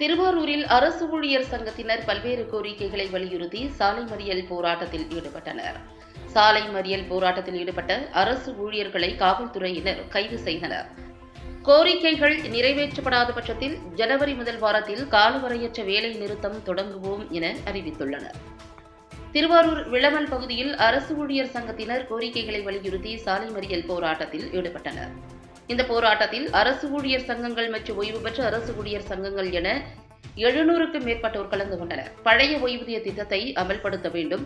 திருவாரூரில் அரசு ஊழியர் சங்கத்தினர் பல்வேறு கோரிக்கைகளை வலியுறுத்தி சாலை மறியல் போராட்டத்தில் ஈடுபட்டனர். சாலை மறியல் போராட்டத்தில் ஈடுபட்ட அரசு ஊழியர்களை காவல்துறையினர் கைது செய்தனர். கோரிக்கைகள் நிறைவேற்றப்படாத பட்சத்தில் ஜனவரி முதல் வாரத்தில் காலவரையற்ற வேலை நிறுத்தம் தொடங்குவோம் என அறிவித்துள்ளனர். திருவாரூர் விளமல் பகுதியில் அரசு ஊழியர் சங்கத்தினர் கோரிக்கைகளை வலியுறுத்தி சாலை மறியல் போராட்டத்தில் ஈடுபட்டனர். இந்த போராட்டத்தில் அரசு ஊழியர் சங்கங்கள் மற்றும் ஓய்வு பெற்ற அரசு ஊழியர் சங்கங்கள் என எழுநூறுக்கும் மேற்பட்டோர் கலந்து கொண்டனர். பழைய ஓய்வூதிய திட்டத்தை அமல்படுத்த வேண்டும்.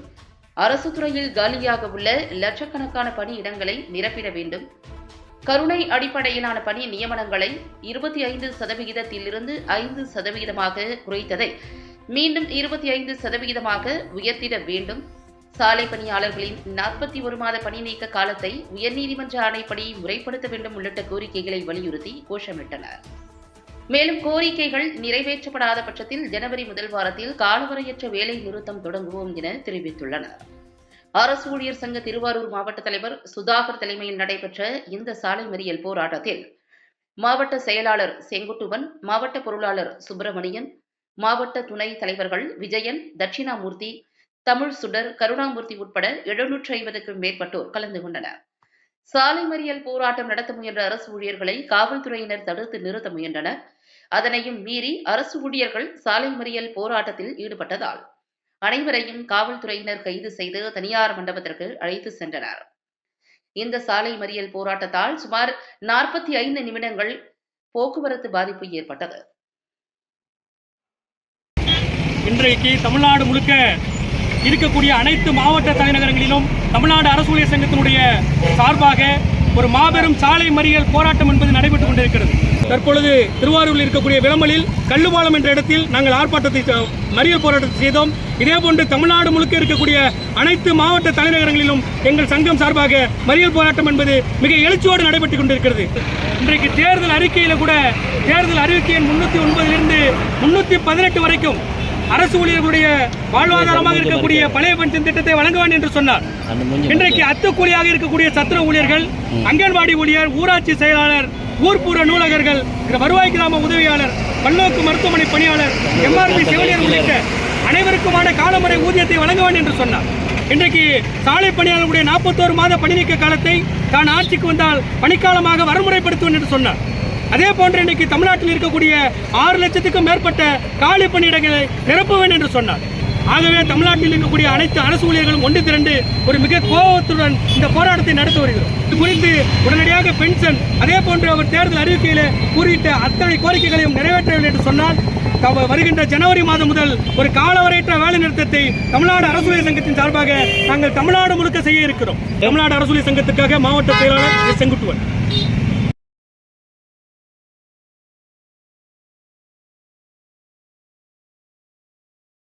அரசு துறையில் காலியாக உள்ள லட்சக்கணக்கான பணியிடங்களை நிரப்பிட வேண்டும். கருணை அடிப்படையிலான பணி நியமனங்களை இருபத்தி ஐந்து சதவிகிதத்திலிருந்து ஐந்து சதவிகிதமாக குறைத்ததை மீண்டும் இருபத்தி ஐந்து சதவிகிதமாக உயர்த்திட வேண்டும். சாலை பணியாளர்களின் நாற்பத்தி ஒரு மாத பணி நீக்க காலத்தை உயர்நீதிமன்ற ஆணைப்படி முறைப்படுத்த வேண்டும் உள்ளிட்ட கோரிக்கைகளை வலியுறுத்தி கோஷமிட்டனர். மேலும் கோரிக்கைகள் நிறைவேற்றப்படாத பட்சத்தில் ஜனவரி முதல் வாரத்தில் காலவரையற்ற வேலை நிறுத்தம் தொடங்குவோம் என தெரிவித்துள்ளனர். அரசு ஊழியர் சங்க திருவாரூர் மாவட்ட தலைவர் சுதாகர் தலைமையில் நடைபெற்ற இந்த சாலை மறியல் போராட்டத்தில் மாவட்ட செயலாளர் செங்குட்டுவன் மாவட்ட பொருளாளர் சுப்பிரமணியன் மாவட்ட துணை தலைவர்கள் விஜயன் தட்சிணாமூர்த்தி தமிழ் சுடர் கருணாமூர்த்தி உட்பட எழுநூற்று ஐம்பதுக்கும் மேற்பட்டோர் கலந்து கொண்டனர். சாலை மறியல் போராட்டம் நடத்த முயன்ற அரசு ஊழியர்களை காவல்துறையினர் தடுத்து நிறுத்த முயன்றனர். அதனையும் மீறி அரசு ஊழியர்கள் சாலை மறியல் போராட்டத்தில் ஈடுபட்டதால் அனைவரையும் காவல்துறையினர் கைது செய்து தனியார் மண்டபத்திற்கு அழைத்து சென்றனர். இந்த சாலை மறியல் போராட்டத்தால் சுமார் நாற்பத்தி ஐந்து நிமிடங்கள் போக்குவரத்து பாதிப்பு ஏற்பட்டது. இன்றைக்கு தமிழ்நாடு முழுக்க இருக்கக்கூடிய அனைத்து மாவட்ட தலைநகரங்களிலும் தமிழ்நாடு அரசு ஊழியர் சங்கத்தினுடைய சார்பாக ஒரு மாபெரும் சாலை மறியல் போராட்டம் என்பது நடைபெற்றுக் கொண்டிருக்கிறது. தற்பொழுது திருவாரூரில் இருக்கக்கூடிய விளமலில் கல்லுபாலம் என்ற இடத்தில் நாங்கள் ஆர்ப்பாட்டத்தை மறியல் போராட்டத்தை செய்தோம். இதேபோன்று தமிழ்நாடு முழுக்க இருக்கக்கூடிய அனைத்து மாவட்ட தலைநகரங்களிலும் எங்கள் சங்கம் சார்பாக மறியல் போராட்டம் என்பது மிக எழுச்சியோடு நடைபெற்றுக் கொண்டிருக்கிறது. இன்றைக்கு தேர்தல் அறிக்கையில் கூட தேர்தல் அறிவிக்கையின் முன்னூற்றி ஒன்பதிலிருந்து முன்னூற்றி பதினெட்டு வரைக்கும் அரசு ஊழியர்களுடைய வாழ்வாதாரமாக இருக்கக்கூடிய பழைய பென்ஷன் திட்டத்தை வழங்குவான் என்று சொன்னார். இன்றைக்கு அத்துக்கூலியாக இருக்கக்கூடிய சத்திர ஊழியர்கள் அங்கன்வாடி ஊழியர் ஊராட்சி செயலாளர் ஊர்ப்புற நூலகர்கள் வருவாய் கிராம உதவியாளர் பல்நோக்கு மருத்துவமனை பணியாளர் எம்ஆர்பி செவிலியர் உள்ளிட்ட அனைவருக்குமான காலமுறை ஊதியத்தை வழங்குவான் என்று சொன்னார். இன்றைக்கு சாலை பணியாளர்களுடைய நாற்பத்தோரு மாத பணி நீக்க காலத்தை தான் ஆட்சிக்கு வந்தால் பணிக்காலமாக வரமுறைப்படுத்துவேன் என்று சொன்னார். அதே போன்று இன்னைக்கு தமிழ்நாட்டில் இருக்கக்கூடிய ஆறு லட்சத்துக்கும் மேற்பட்ட காலி பணியிடங்களை நிரப்புவேன் என்று சொன்னார். ஆகவே தமிழ்நாட்டில் இருக்கக்கூடிய அனைத்து அரசு ஊழியர்களும் ஒன்று திரண்டு ஒரு மிக கோபத்துடன் இந்த போராட்டத்தை நடத்தி வருகிறோம் இது குறித்து உடனடியாக பென்ஷன் அதே போன்று அவர் தேர்தல் அறிவிக்கையில் கூறியிட்ட அத்தனை கோரிக்கைகளையும் நிறைவேற்றவில்லை என்று சொன்னால் வருகின்ற ஜனவரி மாதம் முதல் ஒரு காலவரையற்ற வேலை நிறுத்தத்தை தமிழ்நாடு அரசு சங்கத்தின் சார்பாக நாங்கள் தமிழ்நாடு முழுக்க செய்ய இருக்கிறோம். தமிழ்நாடு அரசு சங்கத்துக்காக மாவட்ட செயலாளர் செங்குட்டுவன்.